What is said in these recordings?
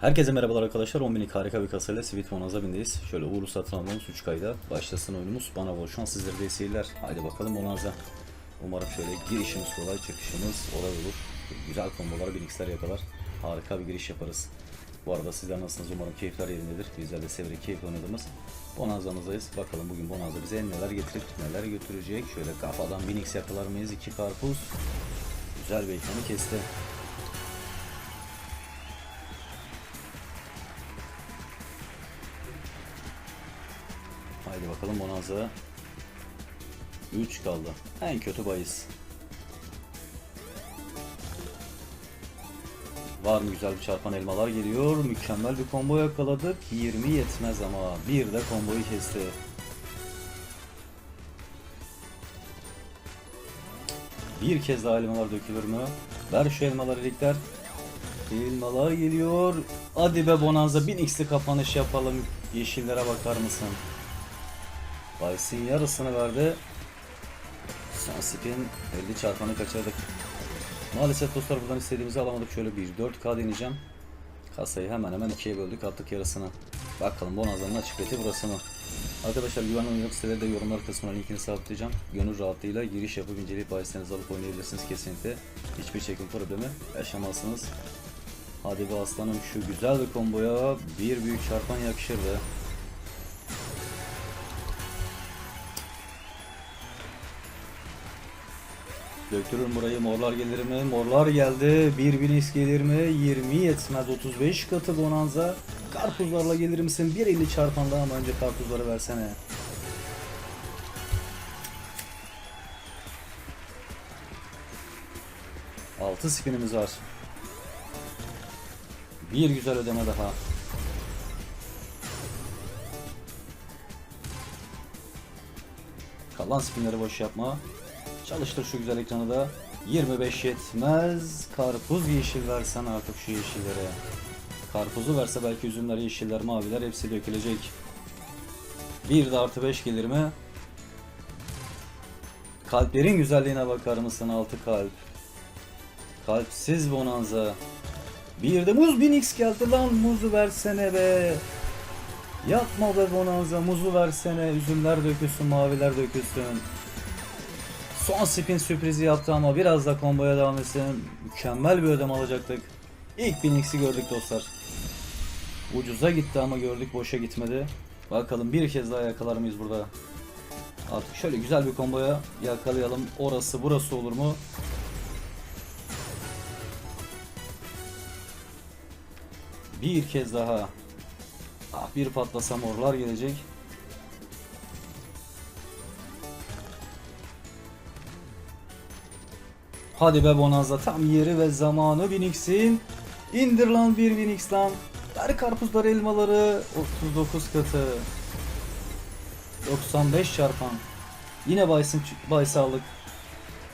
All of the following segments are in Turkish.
Herkese merhabalar arkadaşlar. 10 binlik harika bir kasayla Sweet Bonanza bindeyiz. Şöyle uğurlu satın almamız 3 kayda. Başlasın oyunumuz. Bana bol şans sizlere de seyirler. Haydi bakalım Bonanza. Umarım şöyle girişimiz kolay, çıkışımız olay olur. Güzel kombolar, birikisler yakalar. Harika bir giriş yaparız. Bu arada sizler nasılsınız? Umarım keyifler yerindedir. Bizler de severek keyif oynadığımız Bonanza'mızdayız. Bakalım bugün Bonanza bize neler getirip neler götürecek. Şöyle kafadan 1000x yakalar mıyız? 2 karpuz. Güzel bir ekranı kesti. Haydi bakalım Bonanza 3 kaldı. En kötü bahis. Var mı güzel bir çarpan elmalar geliyor. Mükemmel bir combo yakaladık. 20 yetmez ama bir de komboyu kesti. Bir kez daha elmalar dökülür mü? Ver şu elmaları ligler. Elmalar geliyor. Hadi be Bonanza 1000x'li kapanış yapalım. Yeşillere bakar mısın? Vice'in yarısını verdi. Son spin 50 çarpanı kaçırdık. Maalesef dostlar buradan istediğimizi alamadık. Şöyle bir 4K deneyeceğim. Kasayı hemen hemen ikiye böldük attık yarısını. Bakalım Bonanza'nın açık beti burası mı? Arkadaşlar güven oyuncu siteleri de yorumlar kısmına linkini sabitleyeceğim. Gönül rahatlığıyla giriş yapıp inceleyip bahislerinizi alıp oynayabilirsiniz kesinlikle. Hiçbir çekim problemi yaşamazsınız. Hadi be aslanım şu güzel bir komboya bir büyük çarpan yakışırdı. Döktürürüm burayı morlar gelir mi? Morlar geldi. 1000 x gelir mi? 20 yetmez 35 katı bonanza. Karpuzlarla gelir misin? 1.50 çarpan daha ama önce karpuzları versene. Altı spinimiz var. Bir güzel ödeme daha. Kalan spinleri boş yapma. Çalıştır şu güzel ekranı da. 25 yetmez. Karpuz yeşil versen artık şu yeşillere. Karpuzu verse belki üzümler, yeşiller, maviler hepsi dökülecek. Bir de artı 5 gelir mi? Kalplerin güzelliğine bakar mısın? Altı kalp. Kalpsiz bonanza. Bir de muz 1000x geldi lan muzu versene be. Yapma be bonanza muzu versene. Üzümler dökülsün, maviler dökülsün. Son spin sürprizi yaptı ama biraz da komboya devam etsin. Mükemmel bir ödeme alacaktık. İlk 1000x'i gördük dostlar. Ucuza gitti ama gördük boşa gitmedi. Bakalım bir kez daha yakalar mıyız burada? Artık şöyle güzel bir komboya yakalayalım. Orası burası olur mu? Bir kez daha. Ah bir patlasa morlar gelecek. Hadi be Bonanza tam yeri ve zamanı 1000x'in. İndir lan bir 1000x lan. Ver karpuzları elmaları 39 katı. 95 çarpan. Yine Baysin Baysi aldık.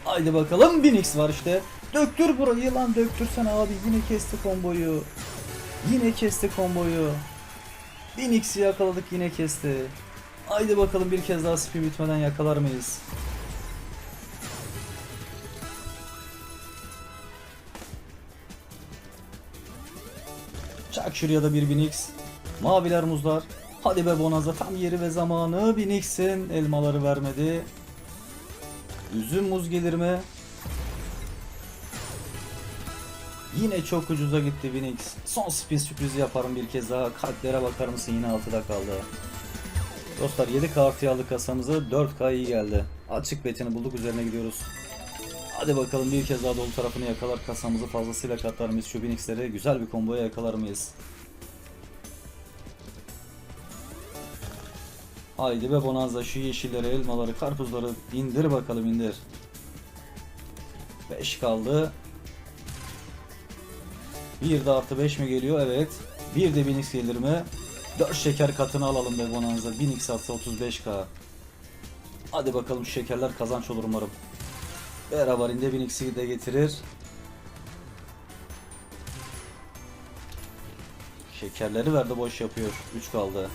Haydi bakalım 1000x var işte. Döktür burayı lan döktürsen abi yine kesti komboyu. Yine kesti komboyu. 1000x'i yakaladık yine kesti. Haydi bakalım bir kez daha spin bitmeden yakalar mıyız? Çak şuraya da bir 1000x. Maviler muzlar. Hadi be Bonanza tam yeri ve zamanı 1000x'in elmaları vermedi. Üzüm muz gelir mi? Yine çok ucuza gitti 1000x. Son spin sürprizi yaparım bir kez daha. Kalplere bakar mısın yine 6'da kaldı. Dostlar 7 kartı aldık kasamızı 4K iyi geldi. Açık betini bulduk üzerine gidiyoruz. Hadi bakalım bir kez daha dolu tarafını yakalar kasamızı fazlasıyla katlar mıyız şu 1000x'leri güzel bir komboya yakalar mıyız? Haydi be Bonanza şu yeşilleri, elmaları, karpuzları indir bakalım indir. 5 kaldı. Bir de artı 5 mi geliyor? Evet. Bir de 1000x gelir mi? 4 şeker katını alalım be Bonanza. 1000x atsa 35k. Hadi bakalım şu şekerler kazanç olur umarım. Beraberinde 1000x'i de getirir. Şekerleri verdi boş yapıyor. 3 kaldı.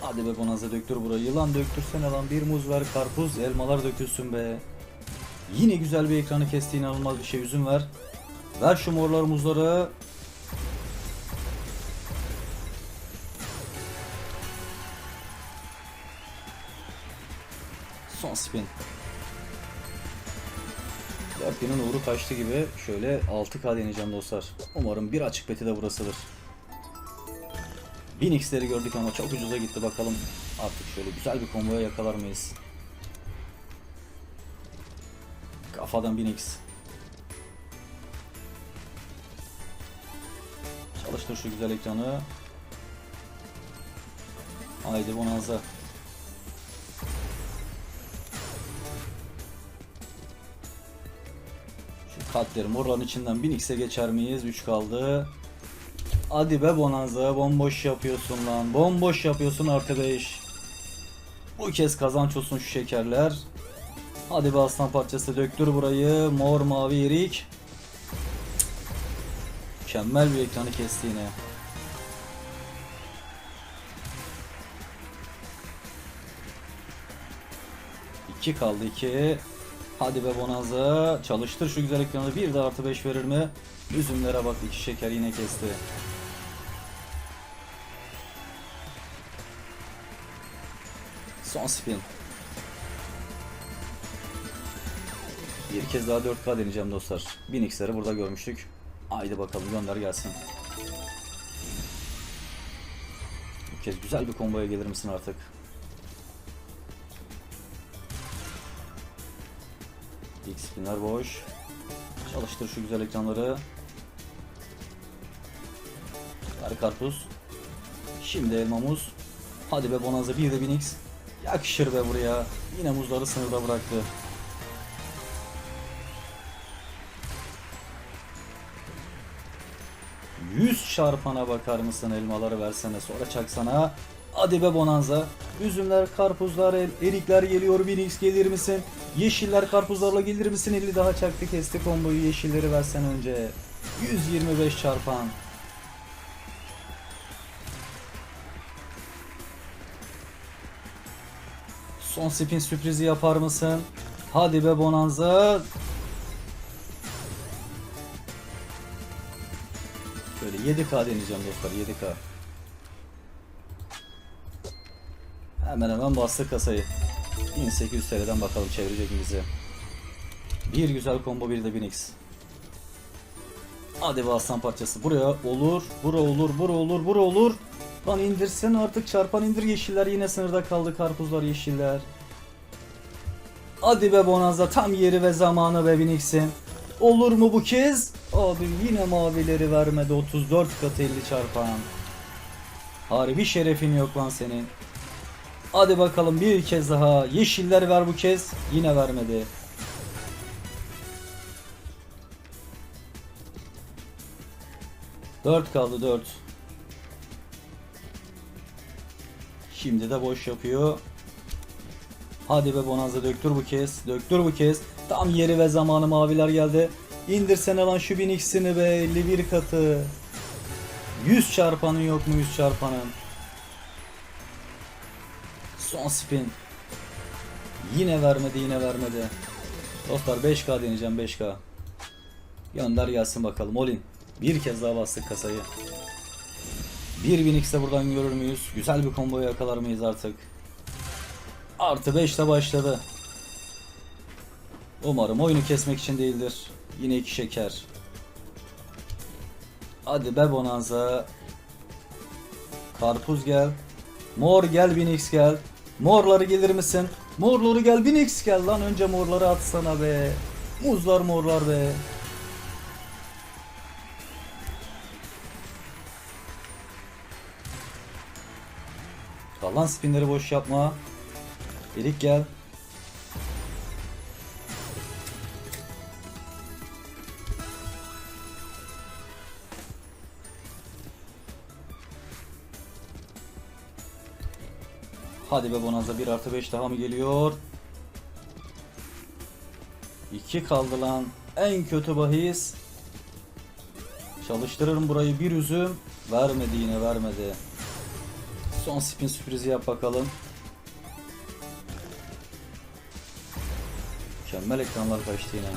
Hadi be Bonanza döktür burayı. Yılan döktürsene lan. Bir muz ver karpuz. Elmalar dökülsün be. Yine güzel bir ekranı kesti inanılmaz bir şey üzüm ver. Ver şu morlar muzları. Son spin. Dörtgenin uğru kaçtı gibi şöyle 6K deneyeceğim dostlar. Umarım bir açık beti de burasıdır. 1000x'leri gördük ama çok ucuza gitti bakalım. Artık şöyle güzel bir komboya yakalar mıyız? Kafadan 1000x. Çalıştır şu güzel ekranı. Haydi bonanza. Şu kalpleri morların içinden 1000x'e geçer miyiz? 3 kaldı. Hadi be bonanza bomboş yapıyorsun lan. Bomboş yapıyorsun 5. Bu kez kazanç olsun şu şekerler. Hadi be aslan parçası döktür burayı. Mor mavi erik. Mükemmel bir ekranı kesti yine. İki kaldı iki. Hadi be Bonanza. Çalıştır şu güzel ekranı. Bir de artı 5 verir mi? Üzümlere bak iki şeker yine kesti. Son spin. Bir kez daha 4K deneyeceğim dostlar. 1000x'leri burada görmüştük. Haydi bakalım gönder gelsin. Bu kez güzel bir komboya gelir misin artık? İlk spinler boş. Çalıştır şu güzel ekranları. Ver karpuz. Şimdi elma muz. Hadi be Bonanza bir de 1000x. Yakışır be buraya. Yine muzları sınırda bıraktı. Yüz çarpana bakar mısın elmaları versene sonra çaksana. Hadi be bonanza. Üzümler, karpuzlar, erikler geliyor 1000x gelir misin? Yeşiller karpuzlarla gelir misin? 50 daha çaktı kesti komboyu yeşilleri versen önce. 125 çarpan. Son spin sürprizi yapar mısın? Hadi be bonanza. Şöyle 7K deneyeceğim dostlar 7K. Hemen hemen bastı kasayı. 1800 TL'den bakalım çevirecek mi bizi. Bir güzel combo bir de 1000x. Hadi be aslan parçası. Buraya olur, bura olur, bura olur, bura olur. Lan indirsen artık çarpan indir yeşiller yine sınırda kaldı karpuzlar yeşiller. Hadi be Bonanza tam yeri ve zamanı be 1000x'in. Olur mu bu kez? Abi yine mavileri vermedi 34 katı 50 çarpan. Harbi şerefin yok lan senin. Hadi bakalım bir kez daha. Yeşiller ver bu kez. Yine vermedi. Dört kaldı dört. Şimdi de boş yapıyor. Hadi be Bonanza döktür bu kez. Döktür bu kez. Tam yeri ve zamanı maviler geldi. İndirsene lan şu 1000x'ini be 51 katı. 100 çarpanın yok mu 100 çarpanın? Son spin. Yine vermedi yine vermedi. Dostlar 5K deneyeceğim 5K. Gönder gelsin bakalım Olin. Bir kez daha bastık kasayı. 1000x'e buradan görür müyüz? Güzel bir combo yakalar mıyız artık? Artı 5 de başladı. Umarım oyunu kesmek için değildir. Yine iki şeker. Hadi be Bonanza. Karpuz gel. Mor gel 1000x gel. Morları gelir misin? Morları gel 1000x gel lan önce morları atsana be. Muzlar morlar be. Kalan spinleri boş yapma. Erik gel. Hadi be Bonanza 1 artı 5 daha mı geliyor? 2 kaldı lan. En kötü bahis. Çalıştırırım burayı bir üzüm. Vermedi yine vermedi. Son spin sürprizi yap bakalım. Mükemmel ekranlar kaçtı yine.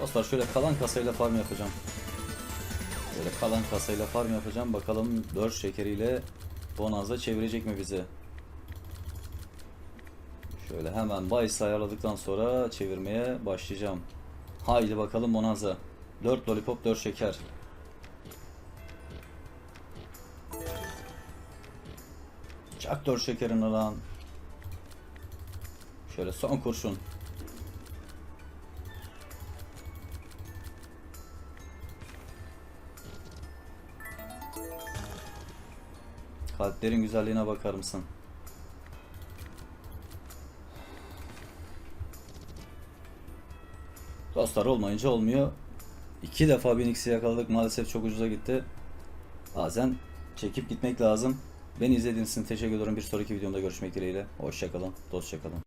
Dostlar şöyle kalan kasayla farm yapacağım. Böyle kalan kasayla farm yapacağım. Bakalım 4 şekeriyle Bonanza çevirecek mi bizi? Şöyle hemen bahis ayarladıktan sonra çevirmeye başlayacağım. Haydi bakalım Bonanza. 4 lollipop 4 şeker. Çak 4 şekerini lan. Şöyle son kurşun. Kalplerin güzelliğine bakar mısın? Dostlar olmayınca olmuyor. İki defa 1000x'i yakaladık maalesef çok ucuza gitti. Bazen çekip gitmek lazım. Beni izlediğiniz için teşekkür ederim. Bir sonraki videomda görüşmek dileğiyle. Hoşçakalın. Dostçakalın.